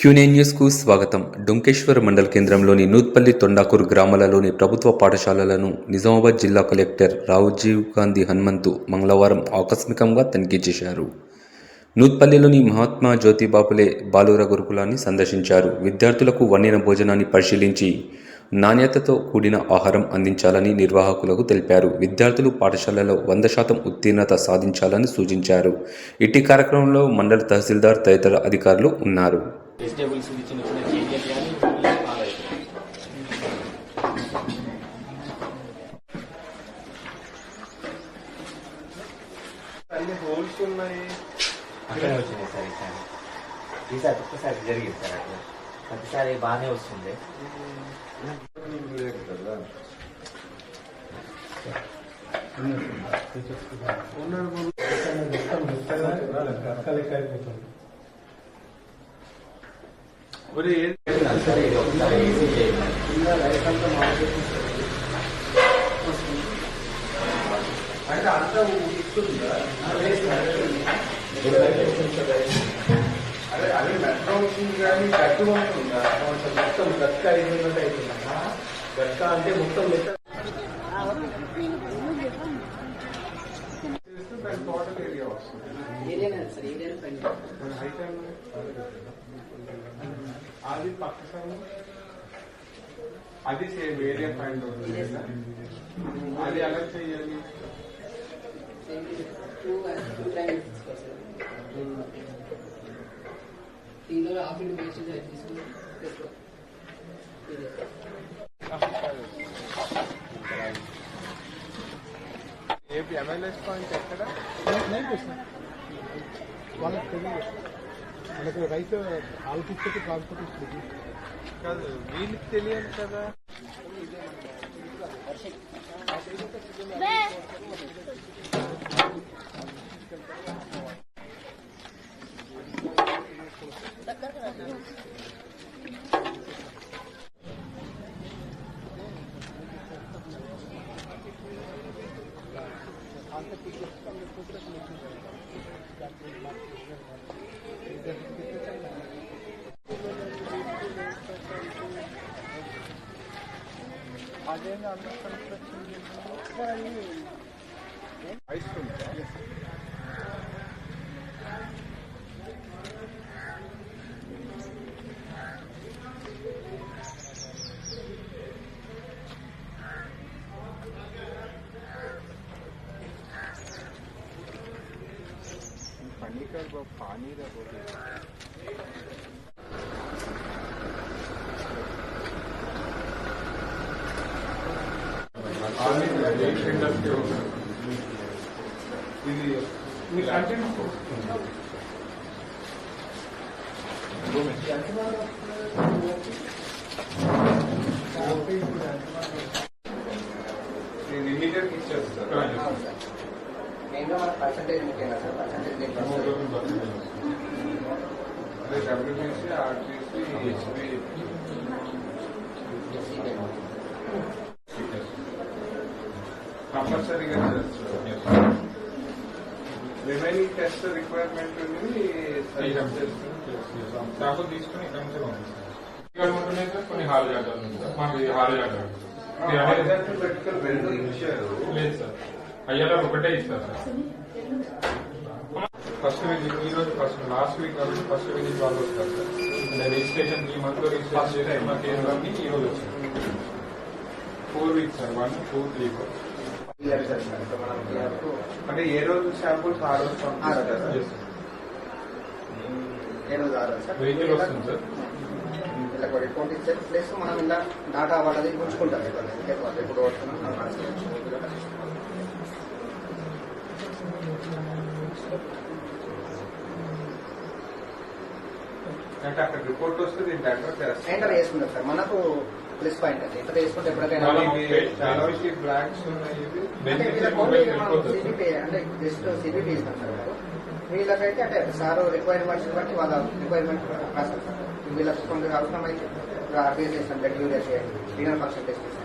క్యూనే న్యూస్కు స్వాగతం. డొంకేశ్వర్ మండల కేంద్రంలోని నూత్పల్లి తొండాకూర్ గ్రామాలలోని ప్రభుత్వ పాఠశాలలను నిజామాబాద్ జిల్లా కలెక్టర్ రాజీవ్ గాంధీ హనుమంతు మంగళవారం ఆకస్మికంగా తనిఖీ చేశారు. నూత్పల్లిలోని మహాత్మా జ్యోతిబాపులే బాలుర గురుకులాన్ని సందర్శించారు. విద్యార్థులకు వండిన భోజనాన్ని పరిశీలించి నాణ్యతతో కూడిన ఆహారం అందించాలని నిర్వాహకులకు తెలిపారు. విద్యార్థులు పాఠశాలలో వంద శాతం ఉత్తీర్ణత సాధించాలని సూచించారు. ఇట్టి కార్యక్రమంలో మండల తహసీల్దార్ తదితర అధికారులు ఉన్నారు. వెజిటేబుల్స్ చిన్న చిన్న చేంజెస్ కానీ ఫాలో అవుతుంది అన్ని హోల్స్ ఉన్నాయి అక్కడే వచ్చినాయి సార్ ఈసారి ఈసారి ఒక్కసారి జరిగింది సార్ అట్లా ప్రతిసారి బాగానే వస్తుంది ఒరే ఏం సార్ ఇది ఒకసారి చేయండి. అంటే అంతా ఇస్తుందా అదే అదే మెట్రో వచ్చింది కానీ గట్టు ఉందా? మొత్తం గట్క అయిపోయినట్టు అవుతుందా గట్క అంటే మొత్తం ఏరియా వస్తుంది. height ఏమన్నా? అది పక్క సైడ్ అది సేమ్ ఏరియా ఫైండ్ అవుతుంది కదా? అది ఎలా చేయాలి దీనిలో హాఫ్ ఇంటూ వేసేది అది తీసుకుని పెట్టుకో. ఇదే. ఏపీ ఎంఎల్ఎస్ పాయింట్ ఎక్కడ వాళ్ళకి తెలియదు మనకు రైతు ఆలోచించేది ట్రాన్స్పోర్టేషన్ కాదు వీళ్ళకి తెలియదు కదా. ఐస్ అదేంటి అందరూ కన్స్ట్రక్షన్ చేస్తున్నారు ಸ್ವಲ್ಪ ಪಾನಿರ ಹೋಗಿ Reheated pictures, sir. అదే డబ్ల్యూబీసీ ఆర్టీసీ హెచ్పి కంపల్సరీగా రిమైనింగ్ టెస్ట్ రిక్వైర్మెంట్ ఉంది శాంపుల్ తీసుకుని ఇక్కడ నుంచి పంపిస్తాం ఇక్కడ ఉంటున్నాయి సార్ కొన్ని హాల్ మాకు ఇది హాల్ రెండు ఇచ్చారు లేదు సార్. అయ్యాల ఒకటే ఇస్తారు. సార్ ఫస్ట్ విజిట్ ఈ రోజు ఫస్ట్ లాస్ట్ వీక్ కాబట్టి ఫస్ట్ విజిట్ వాళ్ళు వస్తారు సార్. రిజిస్ట్రేషన్ ఈ మంత్లో రిజిస్ట్రేషన్ చేసిన మా కేంద్రాన్ని ఈ రోజు వచ్చింది. Four weeks sir one two three four అంటే ఏ రోజు శాంపుల్స్ ఆ రోజు సార్? వెహికల్ వస్తుంది సార్. ఇలా అకౌంట్ ఇచ్చారు ప్లస్ మనం ఇలా డాటా వాళ్ళది ఉంచుకుంటాం. ఇప్పుడు ఎప్పుడు అంటే అక్కడ రిపోర్ట్ వస్తే దీన్ని ఎంటర్ చేస్తారు ఎంటర్ చేసుకుంటాం సార్. మనకు ప్లస్ పాయింట్ అది ఎంటర్ చేసుకుంటే ఎప్పటికైనా చాలా బ్లాక్స్ ఉన్నాయి అంటే వీళ్ళ మొబైల్ కొన్ని మనం సిబిపి అంటే జస్ట్ సిబిపి ఇస్తాం సార్ వాళ్ళు. వీళ్ళకైతే అంటే సార్ రిక్వైర్మెంట్స్ బట్టి వాళ్ళ రిక్వైర్మెంట్ రాస్తారు సార్. వీళ్ళకి కొంత అవసరమైతే ఇప్పుడు ఆర్బీఎస్ చేస్తాం బ్లడ్ యూరియా చేయండి రీనల్ ఫంక్షన్ టెస్ట్ చేస్తాం